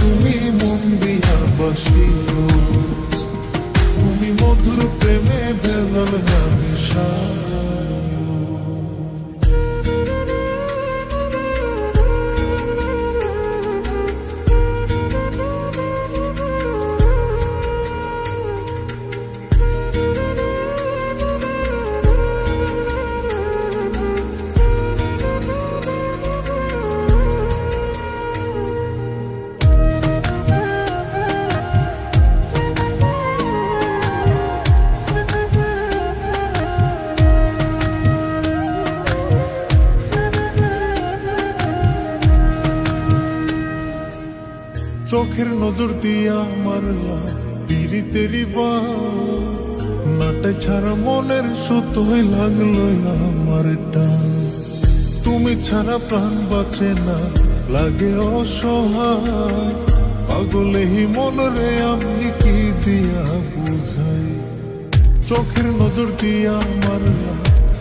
তুমি মন দিয়া বাসিও। চোখের নজর দিয়া মারলা তিরি তেরি বা নাটে ছাড়া মনের সুত হয়ে লাগল আমার টান। তুমি ছাড়া প্রাণ বাঁচে না, লাগে অসহায়। পাগলে হি মনরে আমি কি দিয়া বুঝাই? চোখের নজর দিয়া মারলা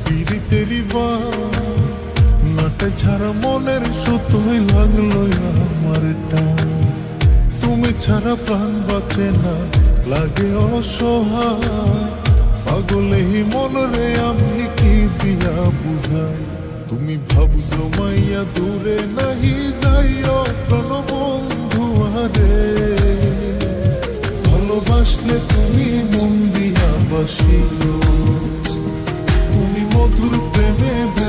তিরি তেরি বা নাটে ছাড়া মনের সুত হয়ে লাগল ছাড়া প্রাণ বাঁচে না। লাগে অসহায়। হি মনরে আমি কি দিয়া বুঝাই? তুমি ভাবছ জমাইয়া দূরে নাহি যাইও, প্রাণ বন্ধু আরে। ভালোবাসলে তুমি মন দিয়া বাসিও। তুমি মধুর প্রেমে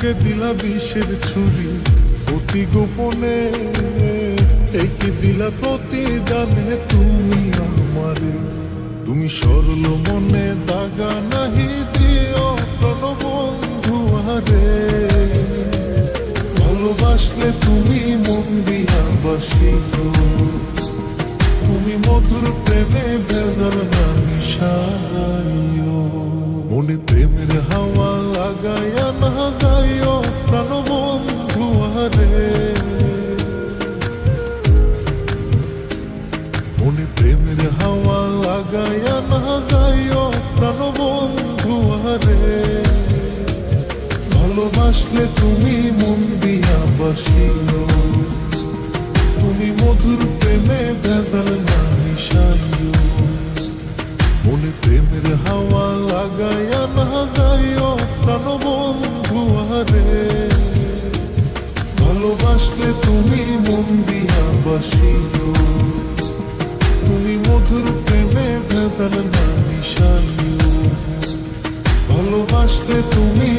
বুকে দিলা বিষের ছুরি। অতি গোপনে একে দিলা প্রতিদানে তুমি আমারে। তুমি সরল মনে দাগা নাহি দিও প্রাণ বন্ধু আরে। ভালোবাসলে তুমি মন দিয়া বাসিও তুমি মধুর প্রেমে ভেজাল না মিশাইও। মনে প্রেমের হাওয়া লাগাইয়া ভালোবাসলে তুমি মন দিয়া তুমি মধুর প্রেমে ভেজাল না মিশাইও। মনে প্রেমের হাওয়া লাগাইয়া না যাইও প্রাণ বন্ধু আরে ভালোবাসলে তুমি মন দিয়া বাসিও। তুমি মধুর প্রেমে ভেজাল না মিশাল ভালোবাসলে তুমি